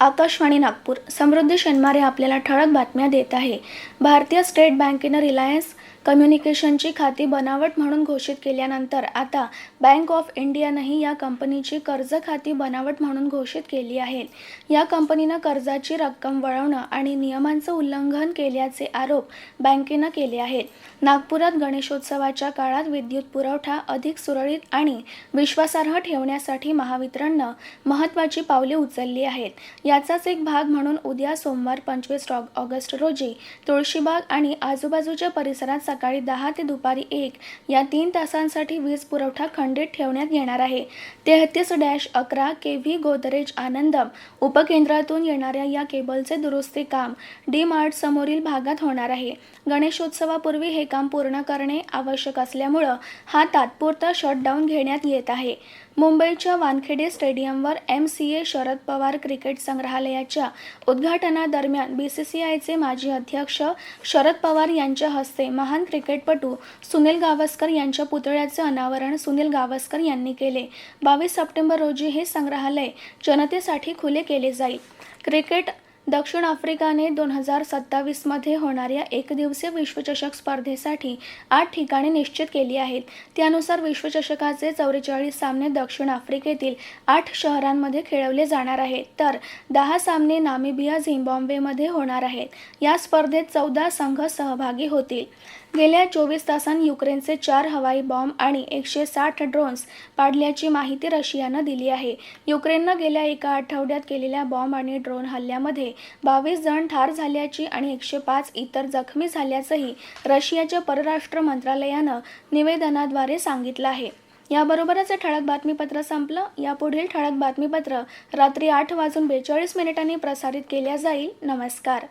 आकाशवाणी नागपूर. समृद्धी शेनमारे आपल्याला ठळक बातम्या देत आहे. भारतीय स्टेट बँकेनं रिलायन्स कम्युनिकेशनची खाती बनावट म्हणून घोषित केल्यानंतर आता बँक ऑफ इंडियानंही या कंपनीची कर्ज खाती बनावट म्हणून घोषित केली आहेत या कंपनीनं कर्जाची रक्कम वळवणं आणि नियमांचं उल्लंघन केल्याचे आरोप बँकेनं केले आहेत. नागपुरात गणेशोत्सवाच्या काळात विद्युत पुरवठा अधिक सुरळीत आणि विश्वासार्ह ठेवण्यासाठी महावितरणनं महत्त्वाची पावले उचलली आहेत. याचाच एक भाग म्हणून उद्या सोमवार पंचवीस ऑगस्ट रोजी तुळशीबाग आणि आजूबाजूच्या परिसरात सकाळी दहा ते दुपारी एक या तीन तासांसाठी वीज पुरवठा खंडित ठेवण्यात येणार आहे. तेहतीस डॅश अकरा के व्ही गोदरेज आनंदम उपकेंद्रातून येणाऱ्या या केबलचे दुरुस्ती काम डी मार्ट समोरील भागात होणार आहे. गणेशोत्सवापूर्वी हे काम पूर्ण करणे आवश्यक असल्यामुळं हा तात्पुरता शटडाऊन घेण्यात येत आहे. मुंबईच्या वानखेडे स्टेडियमवर M C A Sharad Pawar cricket संग्रहालयाच्या उद्घाटनादरम्यान बी सी सी आयचे माजी अध्यक्ष शरद पवार यांच्या हस्ते महान क्रिकेटपटू सुनील गावस्कर यांच्या पुतळ्याचे अनावरण सुनील गावस्कर यांनी केले. बावीस सप्टेंबर रोजी हे संग्रहालय जनतेसाठी खुले केले जाईल. क्रिकेट दक्षिण आफ्रिकाने दोन हजार सत्तावीसमध्ये होणाऱ्या एकदिवसीय विश्वचषक स्पर्धेसाठी आठ ठिकाणे निश्चित केली आहेत. त्यानुसार विश्वचषकाचे चौवेचाळीस सामने दक्षिण आफ्रिकेतील आठ शहरांमध्ये खेळवले जाणार आहेत. तर दहा सामने नामिबिया झिम्बाब्वेमध्ये होणार आहेत. या स्पर्धेत चौदा संघ सहभागी होतील. गेल्या चोवीस तासांत युक्रेनचे चार हवाई बॉम्ब आणि एकशे साठ ड्रोन्स पाडल्याची माहिती रशियानं दिली आहे. युक्रेननं गेल्या एका आठवड्यात केलेल्या बॉम्ब आणि ड्रोन हल्ल्यामध्ये बावीस जण ठार झाल्याची आणि एकशे पाच इतर जखमी झाल्याचंही रशियाच्या परराष्ट्र मंत्रालयानं निवेदनाद्वारे सांगितलं आहे. याबरोबरच हे ठळक बातमीपत्र संपलं. यापुढील ठळक बातमीपत्र रात्री आठ वाजून बेचाळीस मिनिटांनी प्रसारित केल्या जाईल. नमस्कार.